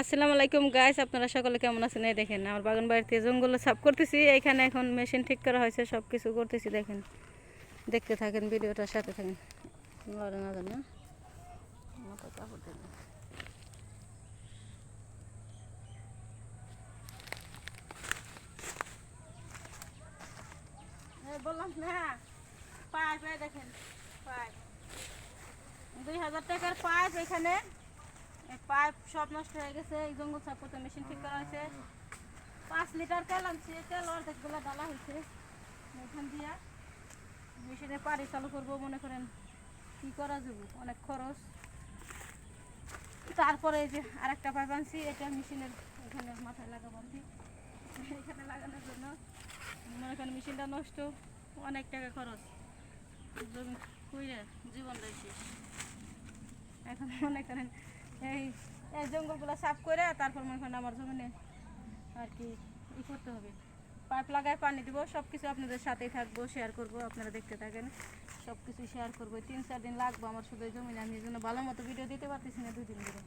আসসালামু আলাইকুম গাইস আপনারা সকলে কেমন আছেন? এই দেখেন, আমার বাগান বাড়িতে জঙ্গল সাফ করতেছি। এখানে এখন মেশিন ঠিক করা হয়েছে সব কিছু করতেছি, দেখেন। দেখতে থাকেন ভিডিওটার সাথে থাকেন। লড়ে না জানে মাথায় কাপড় দিয়ে দাও। এই বললাম না, পাইপ দেখেন, পাইপ। দুই হাজার টাকার পাইপ এখানে। পাইপ সব নষ্ট হয়ে গেছে, এই জঙ্গল সাফ করতে মেশিন ঠিক করা হয়েছে। পাঁচ লিটার তেল আনছি, তেল অর্ধেকগুলো ডালা হয়েছে। এখান দিয়া মেশিনে পানি চালু করব, মনে করেন কি করা যাবে? অনেক খরচ। তারপরে এই যে আরেকটা পাইপ আনছি, এটা মেশিনের এখানে মাথায় লাগাবো আমি এখানে লাগানোর জন্য মনে করেন মেশিনটা নষ্ট, অনেক টাকা খরচ। জমি খুঁড়ে জীবনটাই শেষ। এখন মনে করেন এই এই জঙ্গলগুলো সাফ করে তারপর মনে করেন আমার জমিনে আর কি ই করতে হবে। পাইপ লাগায় পানি দিব সব কিছু আপনাদের সাথেই থাকব শেয়ার করব, আপনারা দেখতে থাকেন। সব কিছু শেয়ার করব, তিন চার দিন লাগবো আমার শুধু জমিনে, আমি এই জন্য ভালো মতো ভিডিও দিতে পারতেছি না দুদিন ধরে।